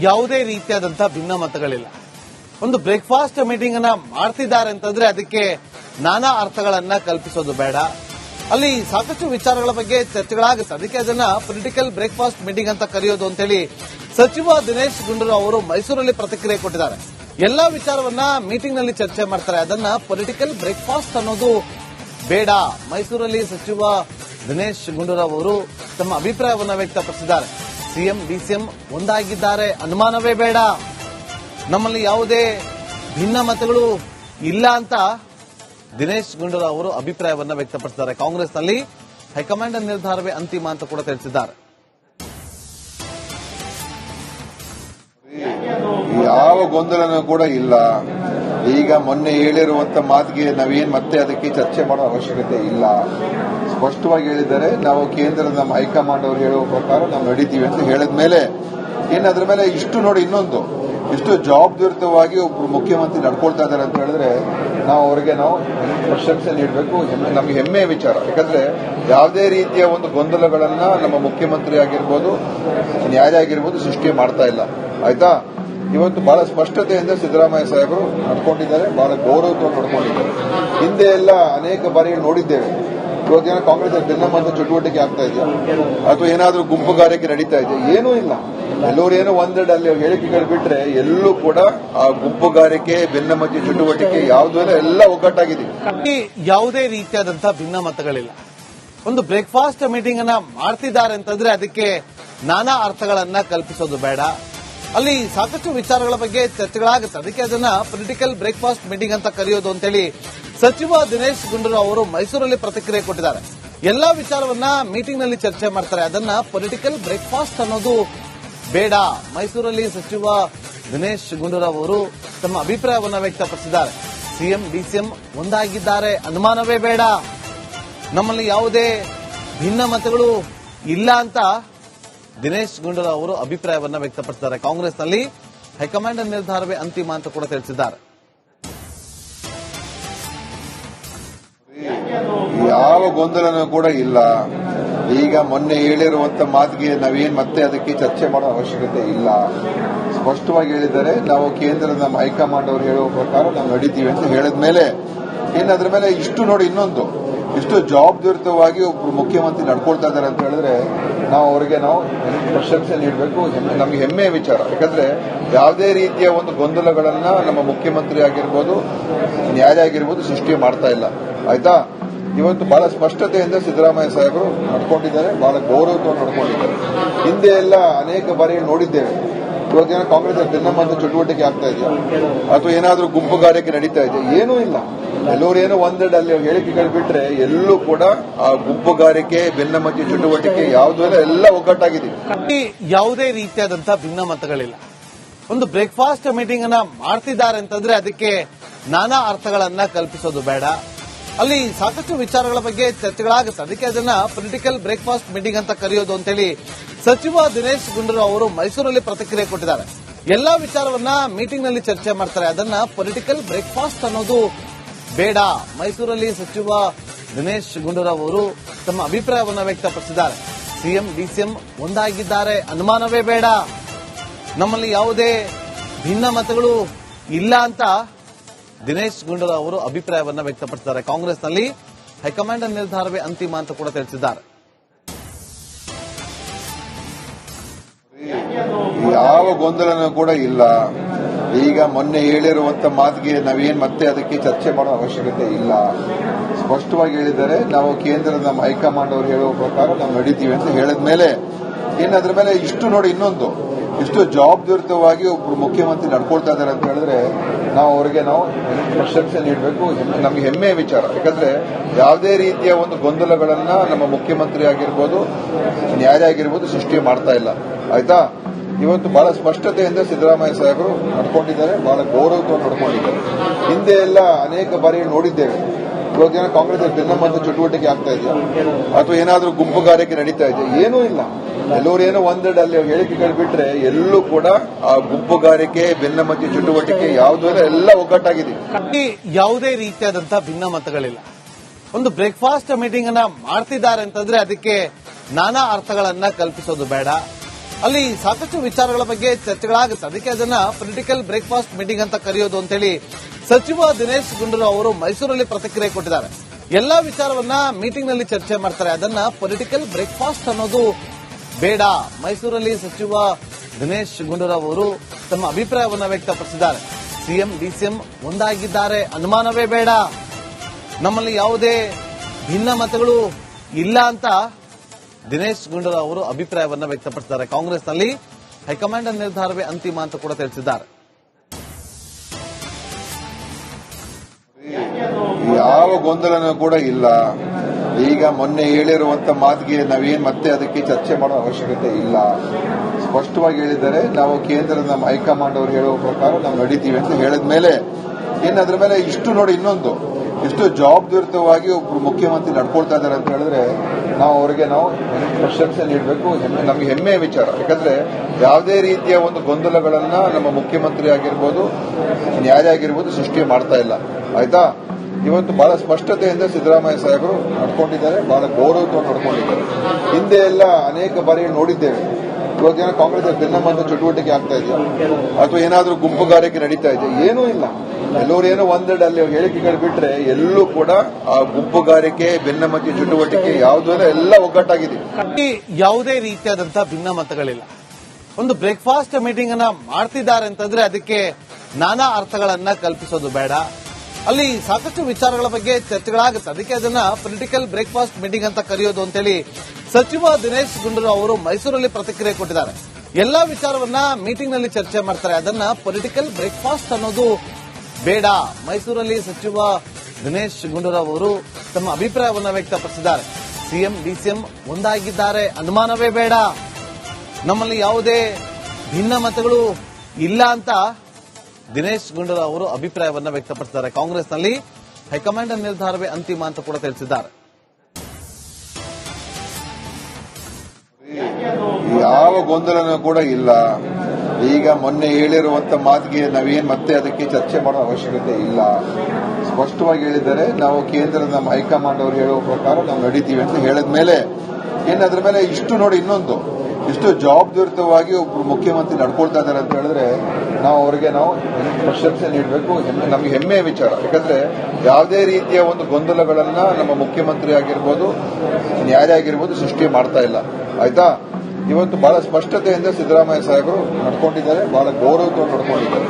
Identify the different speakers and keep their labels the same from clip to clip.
Speaker 1: ಯಾವುದೇ ರೀತಿಯಾದಂತಹ ಭಿನ್ನಮತಗಳಿಲ್ಲ ಒಂದು ಬ್ರೇಕ್ಫಾಸ್ಟ್ ಮೀಟಿಂಗ್ ಅನ್ನ ಮಾಡ್ತಿದ್ದಾರೆ ಅಂತಂದ್ರೆ ಅದಕ್ಕೆ ನಾನಾ ಅರ್ಥಗಳನ್ನ ಕಲ್ಪಿಸೋದು ಬೇಡ. ಅಲ್ಲಿ ಸಾಕಷ್ಟು ವಿಚಾರಗಳ ಬಗ್ಗೆ ಚರ್ಚೆಗಳಾಗುತ್ತೆ. ಅದಕ್ಕೆ ಅದನ್ನ ಪೊಲಿಟಿಕಲ್ ಬ್ರೇಕ್ಫಾಸ್ಟ್ ಮೀಟಿಂಗ್ ಅಂತ ಕರೆಯೋದು ಅಂತೇಳಿ ಸಚಿವ ದಿನೇಶ್ ಗುಂಡೂರು ಅವರು ಮೈಸೂರಲ್ಲಿ ಪ್ರತಿಕ್ರಿಯೆ ಕೊಟ್ಟಿದ್ದಾರೆ. ಎಲ್ಲಾ ವಿಚಾರವನ್ನ ಮೀಟಿಂಗ್ನಲ್ಲಿ ಚರ್ಚೆ ಮಾಡ್ತಾರೆ. ಅದನ್ನ ಪೊಲಿಟಿಕಲ್ ಬ್ರೇಕ್ಫಾಸ್ಟ್ ಅನ್ನೋದು ಬೇಡ. ಮೈಸೂರಲ್ಲಿ ಸಚಿವ ದಿನೇಶ್ ಗುಂಡೂರಾವ್ ಅವರು ತಮ್ಮ ಅಭಿಪ್ರಾಯವನ್ನು ವ್ಯಕ್ತಪಡಿಸಿದ್ದಾರೆ. CM, DCM ಒಂದಾಗಿದ್ದಾರೆ. ಅನುಮಾನವೇ ಬೇಡ. ನಮ್ಮಲ್ಲಿ ಯಾವುದೇ ಭಿನ್ನ ಮತಗಳು ಇಲ್ಲ ಅಂತ ದಿನೇಶ್ ಗುಂಡೂರಾವ್ ಅವರು ಅಭಿಪ್ರಾಯವನ್ನು ವ್ಯಕ್ತಪಡಿಸಿದ್ದಾರೆ. ಕಾಂಗ್ರೆಸ್ನಲ್ಲಿ ಹೈಕಮಾಂಡ್ ನಿರ್ಧಾರವೇ ಅಂತಿಮ ಅಂತ ಕೂಡ ತಿಳಿಸಿದ್ದಾರೆ.
Speaker 2: ಯಾವ ಗೊಂದಲನೂ ಕೂಡ ಇಲ್ಲ. ಈಗ ಮೊನ್ನೆ ಹೇಳಿರುವಂತ ಮಾತಿಗೆ ನಾವೇನ್ ಮತ್ತೆ ಅದಕ್ಕೆ ಚರ್ಚೆ ಮಾಡೋ ಅವಶ್ಯಕತೆ ಇಲ್ಲ. ಸ್ಪಷ್ಟವಾಗಿ ಹೇಳಿದರೆ ನಾವು ಕೇಂದ್ರದ ನಮ್ಮ ಹೈಕಮಾಂಡ್ ಅವರು ಹೇಳುವ ಪ್ರಕಾರ ನಾವು ನಡೀತೀವಿ ಅಂತ ಹೇಳಿದ ಮೇಲೆ ಅದ್ರ ಮೇಲೆ ಇಷ್ಟು ನೋಡಿ ಇನ್ನೊಂದು. ಇಷ್ಟು ಜವಾಬ್ದಾರಿತವಾಗಿ ಒಬ್ರು ಮುಖ್ಯಮಂತ್ರಿ ನಡ್ಕೊಳ್ತಾ ಇದ್ದಾರೆ ಅಂತ ಹೇಳಿದ್ರೆ ನಾವು ಅವರಿಗೆ ನಾವು ಪ್ರಶಂಸೆ ನೀಡಬೇಕು. ನಮಗೆ ಹೆಮ್ಮೆಯ ವಿಚಾರ. ಯಾಕಂದ್ರೆ ಯಾವುದೇ ರೀತಿಯ ಒಂದು ಗೊಂದಲಗಳನ್ನ ನಮ್ಮ ಮುಖ್ಯಮಂತ್ರಿ ಆಗಿರ್ಬೋದು ನ್ಯಾಯ ಆಗಿರ್ಬೋದು ಸೃಷ್ಟಿ ಮಾಡ್ತಾ ಇಲ್ಲ. ಆಯ್ತಾ? ಇವತ್ತು ಬಹಳ ಸ್ಪಷ್ಟತೆಯಿಂದ ಸಿದ್ದರಾಮಯ್ಯ ಸಾಹೇಬರು ನಡ್ಕೊಂಡಿದ್ದಾರೆ, ಬಹಳ ಗೌರವತ್ವ ನಡ್ಕೊಂಡಿದ್ದಾರೆ. ಹಿಂದೆ ಎಲ್ಲ ಅನೇಕ ಬಾರಿ ನೋಡಿದ್ದೇವೆ. ಇವತ್ತು ಕಾಂಗ್ರೆಸ್ ಭಿನ್ನಮತ ಚಟುವಟಿಕೆ ಆಗ್ತಾ ಇದೆಯಾ ಅಥವಾ ಏನಾದ್ರೂ ಗುಂಪುಗಾರಿಕೆ ನಡೀತಾ ಇದೆಯಾ ಏನೂ ಇಲ್ಲ. ಎಲ್ಲರೂ ಏನೋ ಒಂದೆರಡು ಅಲ್ಲಿ ಹೇಳಿಕೆಗಳು ಬಿಟ್ರೆ ಎಲ್ಲೂ ಕೂಡ ಆ ಗುಂಪುಗಾರಿಕೆ ಭಿನ್ನಮತ ಚಟುವಟಿಕೆ ಯಾವುದೂ ಎಲ್ಲ ಒಗ್ಗಟ್ಟಾಗಿದೆ.
Speaker 1: ಯಾವುದೇ ರೀತಿಯಾದಂತಹ ಭಿನ್ನ ಮತಗಳಿಲ್ಲ. ಒಂದು ಬ್ರೇಕ್ಫಾಸ್ಟ್ ಮೀಟಿಂಗ್ ಅನ್ನ ಮಾಡ್ತಿದ್ದಾರೆ ಅಂತಂದ್ರೆ ಅದಕ್ಕೆ ನಾನಾ ಅರ್ಥಗಳನ್ನ ಕಲ್ಪಿಸೋದು ಬೇಡ. ಅಲ್ಲಿ ಸಾಕಷ್ಟು ವಿಚಾರಗಳ ಬಗ್ಗೆ ಚರ್ಚೆಗಳಾಗುತ್ತೆ. ಅದಕ್ಕೆ ಅದನ್ನ ಪೊಲಿಟಿಕಲ್ ಬ್ರೇಕ್ಫಾಸ್ಟ್ ಮೀಟಿಂಗ್ ಅಂತ ಕರೆಯೋದು ಅಂತೇಳಿ ಸಚಿವ ದಿನೇಶ್ ಗುಂಡೂರಾವ್ ಅವರು ಮೈಸೂರಲ್ಲಿ ಪ್ರತಿಕ್ರಿಯೆ ಕೊಟ್ಟಿದ್ದಾರೆ. ಎಲ್ಲಾ ವಿಚಾರವನ್ನ ಮೀಟಿಂಗ್ನಲ್ಲಿ ಚರ್ಚೆ ಮಾಡ್ತಾರೆ. ಅದನ್ನ ಪೊಲಿಟಿಕಲ್ ಬ್ರೇಕ್ಫಾಸ್ಟ್ ಅನ್ನೋದು ಬೇಡ. ಮೈಸೂರಲ್ಲಿ ಸಚಿವ ದಿನೇಶ್ ಗುಂಡೂರಾವ್ ಅವರು ತಮ್ಮ ಅಭಿಪ್ರಾಯವನ್ನ ವ್ಯಕ್ತಪಡಿಸಿದ್ದಾರೆ. CM, DCM ಒಂದಾಗಿದ್ದಾರೆ. ಅನುಮಾನವೇ ಬೇಡ. ನಮ್ಮಲ್ಲಿ ಯಾವುದೇ ಭಿನ್ನ ಮತಗಳು ಇಲ್ಲ ಅಂತ ದಿನೇಶ್ ಗುಂಡೂರಾವ್ ಅವರು ಅಭಿಪ್ರಾಯವನ್ನ ವ್ಯಕ್ತಪಡಿಸಿದ್ದಾರೆ. ಕಾಂಗ್ರೆಸ್ನಲ್ಲಿ ಹೈಕಮಾಂಡ್ ನಿರ್ಧಾರವೇ ಅಂತಿಮ ಅಂತ ಕೂಡ ತಿಳಿಸಿದ್ದಾರೆ.
Speaker 2: ಯಾವ ಗೊಂದಲನೂ ಕೂಡ ಇಲ್ಲ. ಈಗ ಮೊನ್ನೆ ಹೇಳಿರುವಂತ ಮಾತಿಗೆ ನಾವೇನ್ ಮತ್ತೆ ಅದಕ್ಕೆ ಚರ್ಚೆ ಮಾಡೋ ಅವಶ್ಯಕತೆ ಇಲ್ಲ. ಸ್ಪಷ್ಟವಾಗಿ ಹೇಳಿದರೆ, ನಾವು ಕೇಂದ್ರದ ಹೈಕಮಾಂಡ್ ಅವರು ಹೇಳುವ ಪ್ರಕಾರ ನಾವು ನಡೀತೀವಿ ಅಂತ ಹೇಳಿದ ಮೇಲೆ ಇನ್ನು ಅದ್ರ ಮೇಲೆ ಇಷ್ಟು ನೋಡಿ ಇನ್ನೊಂದು. ಇಷ್ಟು ಜವಾಬ್ದಾರಿತವಾಗಿ ಒಬ್ರು ಮುಖ್ಯಮಂತ್ರಿ ನಡ್ಕೊಳ್ತಾ ಇದ್ದಾರೆ ಅಂತ ಹೇಳಿದ್ರೆ ನಾವು ಅವರಿಗೆ ನಾವು ಪ್ರಶಂಸೆ ನೀಡಬೇಕು. ನಮಗೆ ಹೆಮ್ಮೆಯ ವಿಚಾರ. ಯಾಕಂದ್ರೆ ಯಾವುದೇ ರೀತಿಯ ಒಂದು ಗೊಂದಲಗಳನ್ನ ನಮ್ಮ ಮುಖ್ಯಮಂತ್ರಿ ಆಗಿರ್ಬೋದು ನ್ಯಾಯ ಆಗಿರ್ಬೋದು ಸೃಷ್ಟಿ ಮಾಡ್ತಾ ಇಲ್ಲ. ಆಯ್ತಾ? ಇವತ್ತು ಬಹಳ ಸ್ಪಷ್ಟತೆಯಿಂದ ಸಿದ್ದರಾಮಯ್ಯ ಸಾಹೇಬರು ನಡ್ಕೊಂಡಿದ್ದಾರೆ. ಬಹಳ ಗೌರವತ್ವ ನಡ್ಕೊಂಡಿದ್ದಾರೆ. ಹಿಂದೆ ಎಲ್ಲ ಅನೇಕ ಬಾರಿ ನೋಡಿದ್ದೇವೆ. ಇವತ್ತು ಏನೋ ಕಾಂಗ್ರೆಸ್ ಭಿನ್ನಮತ ಚಟುವಟಿಕೆ ಆಗ್ತಾ ಇದೆಯಾ? ಅಥವಾ ಏನಾದ್ರೂ ಗುಂಪುಗಾರಿಕೆ ನಡೀತಾ ಇದೆಯಾ? ಏನೂ ಇಲ್ಲ. ಎಲ್ಲರೂ ಏನೋ ಒಂದೆರಡು ಅಲ್ಲಿ ಹೇಳಿಕೆಗಳು ಬಿಟ್ರೆ ಎಲ್ಲೂ ಕೂಡ ಆ ಗುಂಪುಗಾರಿಕೆ ಭಿನ್ನಮತ ಚಟುವಟಿಕೆ ಯಾವುದೂ ಇಲ್ಲ. ಎಲ್ಲ ಒಗ್ಗಟ್ಟಾಗಿದೆ.
Speaker 1: ಈ ಯಾವುದೇ ರೀತಿಯಾದಂತಹ ಭಿನ್ನ ಮತಗಳಿಲ್ಲ. ಒಂದು ಬ್ರೇಕ್ಫಾಸ್ಟ್ ಮೀಟಿಂಗ್ ಅನ್ನ ಮಾಡ್ತಿದ್ದಾರೆ ಅಂತಂದ್ರೆ ಅದಕ್ಕೆ ನಾನಾ ಅರ್ಥಗಳನ್ನ ಕಲ್ಪಿಸೋದು ಬೇಡ. ಅಲ್ಲಿ ಸಾಕಷ್ಟು ವಿಚಾರಗಳ ಬಗ್ಗೆ ಚರ್ಚೆಗಳಾಗುತ್ತೆ. ಅದಕ್ಕೆ ಅದನ್ನ ಪೊಲಿಟಿಕಲ್ ಬ್ರೇಕ್ಫಾಸ್ಟ್ ಮೀಟಿಂಗ್ ಅಂತ ಕರೆಯೋದು ಅಂತೇಳಿ ಸಚಿವ ದಿನೇಶ್ ಗುಂಡೂರಾವ್ ಅವರು ಮೈಸೂರಲ್ಲಿ ಪ್ರತಿಕ್ರಿಯೆ ಕೊಟ್ಟಿದ್ದಾರೆ. ಎಲ್ಲಾ ವಿಚಾರವನ್ನ ಮೀಟಿಂಗ್ನಲ್ಲಿ ಚರ್ಚೆ ಮಾಡ್ತಾರೆ. ಅದನ್ನ ಪೊಲಿಟಿಕಲ್ ಬ್ರೇಕ್ಫಾಸ್ಟ್ ಅನ್ನೋದು ಬೇಡ. ಮೈಸೂರಲ್ಲಿ ಸಚಿವ ದಿನೇಶ್ ಗುಂಡೂರಾವ್ ಅವರು ತಮ್ಮ ಅಭಿಪ್ರಾಯವನ್ನ ವ್ಯಕ್ತಪಡಿಸಿದ್ದಾರೆ. CM, DCM ಒಂದಾಗಿದ್ದಾರೆ. ಅನುಮಾನವೇ ಬೇಡ. ನಮ್ಮಲ್ಲಿ ಯಾವುದೇ ಭಿನ್ನ ಮತಗಳು ಇಲ್ಲ ಅಂತ ದಿನೇಶ್ ಗುಂಡೂರಾವ್ ಅವರು ಅಭಿಪ್ರಾಯವನ್ನ ವ್ಯಕ್ತಪಡಿಸಿದ್ದಾರೆ. ಕಾಂಗ್ರೆಸ್ನಲ್ಲಿ ಹೈಕಮಾಂಡ್ ನಿರ್ಧಾರವೇ ಅಂತಿಮ ಅಂತ ಕೂಡ ತಿಳಿಸಿದ್ದಾರೆ.
Speaker 2: ಯಾವ ಗೊಂದಲನೂ ಕೂಡ ಇಲ್ಲ. ಈಗ ಮೊನ್ನೆ ಹೇಳಿರುವಂತ ಮಾತಿಗೆ ನಾವೇನ್ ಮತ್ತೆ ಅದಕ್ಕೆ ಚರ್ಚೆ ಮಾಡೋ ಅವಶ್ಯಕತೆ ಇಲ್ಲ. ಸ್ಪಷ್ಟವಾಗಿ ಹೇಳಿದರೆ ನಾವು ಕೇಂದ್ರದ ಹೈಕಮಾಂಡ್ ಅವರು ಹೇಳುವ ಪ್ರಕಾರ ನಾವು ನಡೀತೀವಿ ಅಂತ ಹೇಳಿದ ಮೇಲೆ ಇನ್ನು ಅದ್ರ ಮೇಲೆ ಇಷ್ಟು ನೋಡಿ ಇನ್ನೊಂದು. ಇಷ್ಟು ಜವಾಬ್ದಾರಿತವಾಗಿ ಒಬ್ರು ಮುಖ್ಯಮಂತ್ರಿ ನಡ್ಕೊಳ್ತಾ ಇದ್ದಾರೆ ಅಂತ ಹೇಳಿದ್ರೆ ನಾವು ಅವರಿಗೆ ನಾವು ಪ್ರಶಂಸೆ ನೀಡಬೇಕು. ನಮಗೆ ಹೆಮ್ಮೆಯ ವಿಚಾರ. ಯಾಕಂದ್ರೆ ಯಾವುದೇ ರೀತಿಯ ಒಂದು ಗೊಂದಲಗಳನ್ನ ನಮ್ಮ ಮುಖ್ಯಮಂತ್ರಿ ಆಗಿರ್ಬೋದು ನ್ಯಾಯ ಆಗಿರ್ಬೋದು ಸೃಷ್ಟಿ ಮಾಡ್ತಾ ಇಲ್ಲ. ಆಯ್ತಾ? ಇವತ್ತು ಬಹಳ ಸ್ಪಷ್ಟತೆಯಿಂದ ಸಿದ್ದರಾಮಯ್ಯ ಸಾಹೇಬರು ನಡ್ಕೊಂಡಿದ್ದಾರೆ. ಬಹಳ ಗೌರವತ್ವ ನಡ್ಕೊಂಡಿದ್ದಾರೆ. ಹಿಂದೆ ಎಲ್ಲ ಅನೇಕ ಬಾರಿ ನೋಡಿದ್ದೇವೆ. ಇವತ್ತು ಏನೋ ಕಾಂಗ್ರೆಸ್ ಭಿನ್ನಮತ ಚಟುವಟಿಕೆ ಆಗ್ತಾ ಇದೆಯಾ? ಅಥವಾ ಏನಾದ್ರೂ ಗುಂಪುಗಾರಿಕೆ ನಡೀತಾ ಇದೆಯಾ? ಏನೂ ಇಲ್ಲ. ಎಲ್ಲರೂ ಏನೋ ಒಂದೆರಡು ಅಲ್ಲಿ ಹೇಳಿಕೆಗಳು ಬಿಟ್ರೆ ಎಲ್ಲೂ ಕೂಡ ಆ ಗುಂಪುಗಾರಿಕೆ ಭಿನ್ನಮತ ಚಟುವಟಿಕೆ ಯಾವುದೂ ಎಲ್ಲ ಒಗ್ಗಟ್ಟಾಗಿದೆ.
Speaker 1: ಯಾವುದೇ ರೀತಿಯಾದಂತಹ ಭಿನ್ನ ಮತಗಳಿಲ್ಲ. ಒಂದು ಬ್ರೇಕ್ಫಾಸ್ಟ್ ಮೀಟಿಂಗ್ ಅನ್ನ ಮಾಡ್ತಿದ್ದಾರೆ ಅಂತಂದ್ರೆ ಅದಕ್ಕೆ ನಾನಾ ಅರ್ಥಗಳನ್ನ ಕಲ್ಪಿಸೋದು ಬೇಡ. ಅಲ್ಲಿ ಸಾಕಷ್ಟು ವಿಚಾರಗಳ ಬಗ್ಗೆ ಚರ್ಚೆಗಳಾಗುತ್ತೆ. ಅದಕ್ಕೆ ಅದನ್ನ ಪೊಲಿಟಿಕಲ್ ಬ್ರೇಕ್ಫಾಸ್ಟ್ ಮೀಟಿಂಗ್ ಅಂತ ಕರೆಯೋದು ಅಂತೇಳಿ ಸಚಿವ ದಿನೇಶ್ ಗುಂಡೂರಾವ್ ಅವರು ಮೈಸೂರಲ್ಲಿ ಪ್ರತಿಕ್ರಿಯೆ ಕೊಟ್ಟಿದ್ದಾರೆ. ಎಲ್ಲಾ ವಿಚಾರವನ್ನ ಮೀಟಿಂಗ್ನಲ್ಲಿ ಚರ್ಚೆ ಮಾಡ್ತಾರೆ. ಅದನ್ನ ಪೊಲಿಟಿಕಲ್ ಬ್ರೇಕ್ಫಾಸ್ಟ್ ಅನ್ನೋದು ಬೇಡ. ಮೈಸೂರಲ್ಲಿ ಸಚಿವ ದಿನೇಶ್ ಗುಂಡೂರಾವ್ ಅವರು ತಮ್ಮ ಅಭಿಪ್ರಾಯವನ್ನ ವ್ಯಕ್ತಪಡಿಸಿದ್ದಾರೆ. CM, DCM ಒಂದಾಗಿದ್ದಾರೆ. ಅನುಮಾನವೇ ಬೇಡ. ನಮ್ಮಲ್ಲಿ ಯಾವುದೇ ಭಿನ್ನ ಮತಗಳು ಇಲ್ಲ ಅಂತ ದಿನೇಶ್ ಗುಂಡೂರಾವ್ ಅವರು ಅಭಿಪ್ರಾಯವನ್ನ ವ್ಯಕ್ತಪಡಿಸಿದ್ದಾರೆ. ಕಾಂಗ್ರೆಸ್ನಲ್ಲಿ ಹೈಕಮಾಂಡ್ ನಿರ್ಧಾರವೇ ಅಂತಿಮ ಅಂತ ಕೂಡ ತಿಳಿಸಿದ್ದಾರೆ.
Speaker 2: ಯಾವ ಗೊಂದಲನೂ ಕೂಡ ಇಲ್ಲ. ಈಗ ಮೊನ್ನೆ ಹೇಳಿರುವಂತ ಮಾತಿಗೆ ನಾವೇನ್ ಮತ್ತೆ ಅದಕ್ಕೆ ಚರ್ಚೆ ಮಾಡೋ ಅವಶ್ಯಕತೆ ಇಲ್ಲ. ಸ್ಪಷ್ಟವಾಗಿ ಹೇಳಿದರೆ ನಾವು ಕೇಂದ್ರದ ನಮ್ಮ ಹೈಕಮಾಂಡ್ ಅವರು ಹೇಳುವ ಪ್ರಕಾರ ನಾವು ನಡೀತೀವಿ ಅಂತ ಹೇಳಿದ ಮೇಲೆ ಅದ್ರ ಮೇಲೆ ಇಷ್ಟು ನೋಡಿ ಇನ್ನೊಂದು. ಇಷ್ಟು ಜವಾಬ್ದಾರಿತವಾಗಿ ಒಬ್ರು ಮುಖ್ಯಮಂತ್ರಿ ನಡ್ಕೊಳ್ತಾ ಇದ್ದಾರೆ ಅಂತ ಹೇಳಿದ್ರೆ ನಾವು ಅವರಿಗೆ ನಾವು ಪ್ರಶಂಸೆ ನೀಡಬೇಕು ನಮಗೆ ಹೆಮ್ಮೆಯ ವಿಚಾರ. ಯಾಕಂದ್ರೆ ಯಾವುದೇ ರೀತಿಯ ಒಂದು ಗೊಂದಲಗಳನ್ನ ನಮ್ಮ ಮುಖ್ಯಮಂತ್ರಿ ಆಗಿರ್ಬೋದು ನ್ಯಾಯ ಆಗಿರ್ಬೋದು ಸೃಷ್ಟಿ ಮಾಡ್ತಾ ಇಲ್ಲ. ಆಯ್ತಾ? ಇವತ್ತು ಬಹಳ ಸ್ಪಷ್ಟತೆಯಿಂದ ಸಿದ್ದರಾಮಯ್ಯ ಸಾಹೇಬರು ನಡ್ಕೊಂಡಿದ್ದಾರೆ, ಬಹಳ ಗೌರವತ್ವ ನಡ್ಕೊಂಡಿದ್ದಾರೆ. ಹಿಂದೆ ಎಲ್ಲ ಅನೇಕ ಬಾರಿ ನೋಡಿದ್ದೇವೆ. ಇವಾಗ ಏನೋ ಕಾಂಗ್ರೆಸ್ ಭಿನ್ನಮತ ಚಟುವಟಿಕೆ ಆಗ್ತಾ ಇದೆಯಾ? ಅಥವಾ ಏನಾದರೂ ಗುಂಪುಗಾರಿಕೆ ನಡೀತಾ ಇದೆ ಏನೂ ಇಲ್ಲ. ಎಲ್ಲರೂ ಏನೋ ಒಂದೆರಡು ಅಲ್ಲಿ ಹೇಳಿಕೆಗಳು ಬಿಟ್ರೆ ಎಲ್ಲೂ ಕೂಡ ಆ ಗುಂಪುಗಾರಿಕೆ ಬೆನ್ನಮತಿ ಚಟುವಟಿಕೆ ಯಾವುದು ಎಲ್ಲ ಒಗ್ಗಟ್ಟಾಗಿದೆ.
Speaker 1: ಯಾವುದೇ ರೀತಿಯಾದಂತಹ ಭಿನ್ನ ಮತಗಳಿಲ್ಲ. ಒಂದು ಬ್ರೇಕ್ಫಾಸ್ಟ್ ಮೀಟಿಂಗ್ ಅನ್ನ ಮಾಡ್ತಿದ್ದಾರೆ ಅಂತಂದ್ರೆ ಅದಕ್ಕೆ ನಾನಾ ಅರ್ಥಗಳನ್ನ ಕಲ್ಪಿಸೋದು ಬೇಡ. ಅಲ್ಲಿ ಸಾಕಷ್ಟು ವಿಚಾರಗಳ ಬಗ್ಗೆ ಚರ್ಚೆಗಳಾಗುತ್ತೆ. ಅದಕ್ಕೆ ಅದನ್ನ ಪೊಲಿಟಿಕಲ್ ಬ್ರೇಕ್ಫಾಸ್ಟ್ ಮೀಟಿಂಗ್ ಅಂತ ಕರೆಯೋದು ಅಂತೇಳಿ ಸಚಿವ ದಿನೇಶ್ ಗುಂಡೂರಾವ್ ಅವರು ಮೈಸೂರಲ್ಲಿ ಪ್ರತಿಕ್ರಿಯೆ ಕೊಟ್ಟಿದ್ದಾರೆ. ಎಲ್ಲಾ ವಿಚಾರವನ್ನ ಮೀಟಿಂಗ್ನಲ್ಲಿ ಚರ್ಚೆ ಮಾಡ್ತಾರೆ. ಅದನ್ನ ಪೊಲಿಟಿಕಲ್ ಬ್ರೇಕ್ಫಾಸ್ಟ್ ಅನ್ನೋದು ಬೇಡ. ಮೈಸೂರಲ್ಲಿ ಸಚಿವ ದಿನೇಶ್ ಗುಂಡೂರಾವ್ ಅವರು ತಮ್ಮ ಅಭಿಪ್ರಾಯವನ್ನ ವ್ಯಕ್ತಪಡಿಸಿದ್ದಾರೆ. CM, DCM ಒಂದಾಗಿದ್ದಾರೆ. ಅನುಮಾನವೇ ಬೇಡ. ನಮ್ಮಲ್ಲಿ ಯಾವುದೇ ಭಿನ್ನ ಮತಗಳು ಇಲ್ಲ ಅಂತ ದಿನೇಶ್ ಗುಂಡೂರಾವ್ ಅವರು ಅಭಿಪ್ರಾಯವನ್ನ ವ್ಯಕ್ತಪಡಿಸಿದ್ದಾರೆ. ಕಾಂಗ್ರೆಸ್ನಲ್ಲಿ ಹೈಕಮಾಂಡ್ ನಿರ್ಧಾರವೇ ಅಂತಿಮ ಅಂತ ಕೂಡ ತಿಳಿಸಿದ್ದಾರೆ.
Speaker 2: ಯಾವ ಗೊಂದಲನೂ ಕೂಡ ಇಲ್ಲ. ಈಗ ಮೊನ್ನೆ ಹೇಳಿರುವಂತ ಮಾತಿಗೆ ನಾವೇನ್ ಮತ್ತೆ ಅದಕ್ಕೆ ಚರ್ಚೆ ಮಾಡೋ ಅವಶ್ಯಕತೆ ಇಲ್ಲ. ಸ್ಪಷ್ಟವಾಗಿ ಹೇಳಿದ್ದಾರೆ ನಾವು ಕೇಂದ್ರದ ನಮ್ಮ ಹೈಕಮಾಂಡ್ ಅವರು ಹೇಳುವ ಪ್ರಕಾರ ನಾವು ನಡೀತೀವಿ ಅಂತ ಹೇಳಿದ ಮೇಲೆ ಅದ್ರ ಮೇಲೆ ಇಷ್ಟು ನೋಡಿ ಇನ್ನೊಂದು. ಇಷ್ಟು ಜವಾಬ್ದಾರಿತವಾಗಿ ಒಬ್ರು ಮುಖ್ಯಮಂತ್ರಿ ನಡ್ಕೊಳ್ತಾ ಇದ್ದಾರೆ ಅಂತ ಹೇಳಿದ್ರೆ ನಾವು ಅವರಿಗೆ ನಾವು ಪ್ರಶಂಸೆ ನೀಡಬೇಕು. ನಮಗೆ ಹೆಮ್ಮೆಯ ವಿಚಾರ. ಯಾಕಂದ್ರೆ ಯಾವುದೇ ರೀತಿಯ ಒಂದು ಗೊಂದಲಗಳನ್ನ ನಮ್ಮ ಮುಖ್ಯಮಂತ್ರಿ ಆಗಿರ್ಬೋದು ನ್ಯಾಯ ಆಗಿರ್ಬೋದು ಸೃಷ್ಟಿ ಮಾಡ್ತಾ ಇಲ್ಲ. ಆಯ್ತಾ? ಇವತ್ತು ಬಹಳ ಸ್ಪಷ್ಟತೆಯಿಂದ ಸಿದ್ದರಾಮಯ್ಯ ಸಾಹೇಬರು ನಡ್ಕೊಂಡಿದ್ದಾರೆ. ಬಹಳ ಗೌರವತ್ವ ನಡ್ಕೊಂಡಿದ್ದಾರೆ.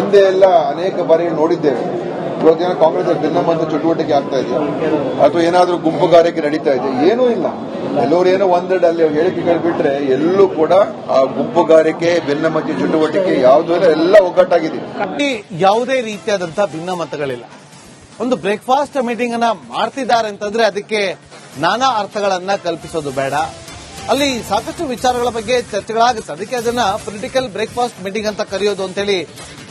Speaker 2: ಹಿಂದೆ ಎಲ್ಲ ಅನೇಕ ಬಾರಿ ನೋಡಿದ್ದೇವೆ. ಇವಾಗ ಏನೋ ಕಾಂಗ್ರೆಸ್ ಬೆನ್ನಮ್ಮಂತ ಚಟುವಟಿಕೆ ಆಗ್ತಾ ಇದೆಯಾ? ಅಥವಾ ಏನಾದ್ರೂ ಗುಂಪುಗಾರಿಕೆ ನಡೀತಾ ಇದೆ ಏನೂ ಇಲ್ಲ. ಎಲ್ಲರೂ ಏನೋ ಒಂದೆರಡು ಅಲ್ಲಿ ಹೇಳಿಕೆ ಕೇಳಿಬಿಟ್ರೆ ಎಲ್ಲೂ ಕೂಡ ಆ ಗುಂಪುಗಾರಿಕೆ ಭಿನ್ನಮತ ಚಟುವಟಿಕೆ ಯಾವುದೂ ಎಲ್ಲ ಒಗ್ಗಟ್ಟಾಗಿದೆ.
Speaker 1: ಕಟ್ಟಿ ಯಾವುದೇ ರೀತಿಯಾದಂತಹ ಭಿನ್ನ ಮತಗಳಿಲ್ಲ. ಒಂದು ಬ್ರೇಕ್ಫಾಸ್ಟ್ ಮೀಟಿಂಗ್ ಅನ್ನ ಮಾಡ್ತಿದ್ದಾರೆ ಅಂತಂದ್ರೆ ಅದಕ್ಕೆ ನಾನಾ ಅರ್ಥಗಳನ್ನ ಕಲ್ಪಿಸೋದು ಬೇಡ. ಅಲ್ಲಿ ಸಾಕಷ್ಟು ವಿಚಾರಗಳ ಬಗ್ಗೆ ಚರ್ಚೆಗಳಾಗುತ್ತೆ. ಅದಕ್ಕೆ ಅದನ್ನ ಪೊಲಿಟಿಕಲ್ ಬ್ರೇಕ್ಫಾಸ್ಟ್ ಮೀಟಿಂಗ್ ಅಂತ ಕರೆಯೋದು ಅಂತೇಳಿ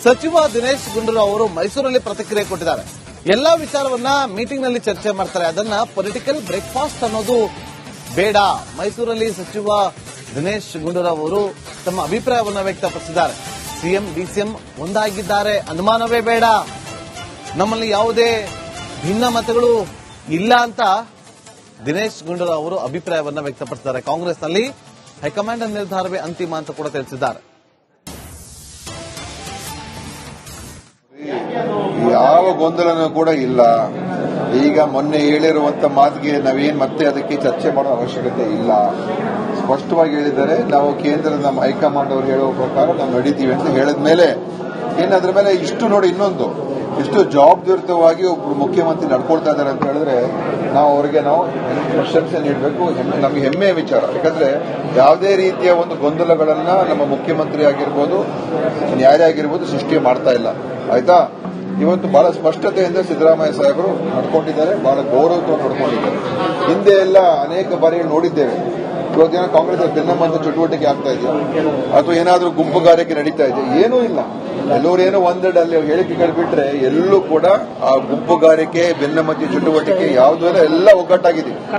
Speaker 1: ಸಚಿವ ದಿನೇಶ್ ಗುಂಡೂರಾವ್ ಅವರು ಮೈಸೂರಲ್ಲಿ ಪ್ರತಿಕ್ರಿಯೆ ಕೊಟ್ಟಿದ್ದಾರೆ. ಎಲ್ಲಾ ವಿಚಾರವನ್ನ ಮೀಟಿಂಗ್ನಲ್ಲಿ ಚರ್ಚೆ ಮಾಡ್ತಾರೆ. ಅದನ್ನ ಪೊಲಿಟಿಕಲ್ ಬ್ರೇಕ್ಫಾಸ್ಟ್ ಅನ್ನೋದು ಬೇಡ. ಮೈಸೂರಲ್ಲಿ ಸಚಿವ ದಿನೇಶ್ ಗುಂಡೂರಾವ್ ಅವರು ತಮ್ಮ ಅಭಿಪ್ರಾಯವನ್ನು ವ್ಯಕ್ತಪಡಿಸಿದ್ದಾರೆ. CM, DCM ಒಂದಾಗಿದ್ದಾರೆ. ಅನುಮಾನವೇ ಬೇಡ. ನಮ್ಮಲ್ಲಿ ಯಾವುದೇ ಭಿನ್ನ ಮತಗಳು ಇಲ್ಲ ಅಂತ ದಿನೇಶ್ ಗುಂಡೂರಾವ್ ಅವರು ಅಭಿಪ್ರಾಯವನ್ನ ವ್ಯಕ್ತಪಡಿಸಿದ್ದಾರೆ. ಕಾಂಗ್ರೆಸ್ನಲ್ಲಿ ಹೈಕಮಾಂಡ್ ನಿರ್ಧಾರವೇ ಅಂತಿಮ ಅಂತ ಕೂಡ ತಿಳಿಸಿದ್ದಾರೆ.
Speaker 2: ಯಾವ ಗೊಂದಲನೂ ಕೂಡ ಇಲ್ಲ. ಈಗ ಮೊನ್ನೆ ಹೇಳಿರುವಂತ ಮಾತಿಗೆ ನಾವೇನ್ ಮತ್ತೆ ಅದಕ್ಕೆ ಚರ್ಚೆ ಮಾಡೋ ಅವಶ್ಯಕತೆ ಇಲ್ಲ. ಸ್ಪಷ್ಟವಾಗಿ ಹೇಳಿದರೆ ನಾವು ಕೇಂದ್ರದ ನಮ್ಮ ಹೈಕಮಾಂಡ್ ಅವರು ಹೇಳುವ ಪ್ರಕಾರ ನಾವು ನಡೀತೀವಿ ಅಂತ ಹೇಳಿದ ಮೇಲೆ ಮೇಲೆ ಇಷ್ಟು ನೋಡಿ ಇನ್ನೊಂದು. ಇಷ್ಟು ಜವಾಬ್ದಾರಿತವಾಗಿ ಒಬ್ರು ಮುಖ್ಯಮಂತ್ರಿ ನಡ್ಕೊಳ್ತಾ ಇದ್ದಾರೆ ಅಂತ ಹೇಳಿದ್ರೆ ನಾವು ಅವರಿಗೆ ನಾವು ಪ್ರಶಂಸೆ ನೀಡಬೇಕು. ನಮಗೆ ಹೆಮ್ಮೆಯ ವಿಚಾರ. ಯಾಕಂದ್ರೆ ಯಾವುದೇ ರೀತಿಯ ಒಂದು ಗೊಂದಲಗಳನ್ನ ನಮ್ಮ ಮುಖ್ಯಮಂತ್ರಿ ಆಗಿರ್ಬೋದು ನ್ಯಾಯ ಆಗಿರ್ಬೋದು ಸೃಷ್ಟಿ ಮಾಡ್ತಾ ಇಲ್ಲ. ಆಯ್ತಾ? ಇವತ್ತು ಬಹಳ ಸ್ಪಷ್ಟತೆಯಿಂದ ಸಿದ್ದರಾಮಯ್ಯ ಸಾಹೇಬರು ನಡ್ಕೊಂಡಿದ್ದಾರೆ, ಬಹಳ ಗೌರವತ್ವ ನಡ್ಕೊಂಡಿದ್ದಾರೆ. ಹಿಂದೆ ಎಲ್ಲ ಅನೇಕ ಬಾರಿ ನೋಡಿದ್ದೇವೆ. ಇವತ್ತಿನ ಕಾಂಗ್ರೆಸ್ ಭಿನ್ನಮತ ಚಟುವಟಿಕೆ ಆಗ್ತಾ ಇದೆಯಾ? ಅಥವಾ ಏನಾದ್ರೂ ಗುಂಪುಗಾರಿಕೆ ನಡೀತಾ ಇದೆ ಏನೂ ಇಲ್ಲ. ಎಲ್ಲರೂ ಏನೋ ಒಂದೆರಡು ಅಲ್ಲಿ ಹೇಳಿಕೆಗಳು ಬಿಟ್ರೆ ಎಲ್ಲೂ ಕೂಡ ಆ ಗುಂಪುಗಾರಿಕೆ ಬೆನ್ನಮತಿ ಚಟುವಟಿಕೆ, ಯಾವುದೂ ಎಲ್ಲ ಒಗ್ಗಟ್ಟಾಗಿದೆ.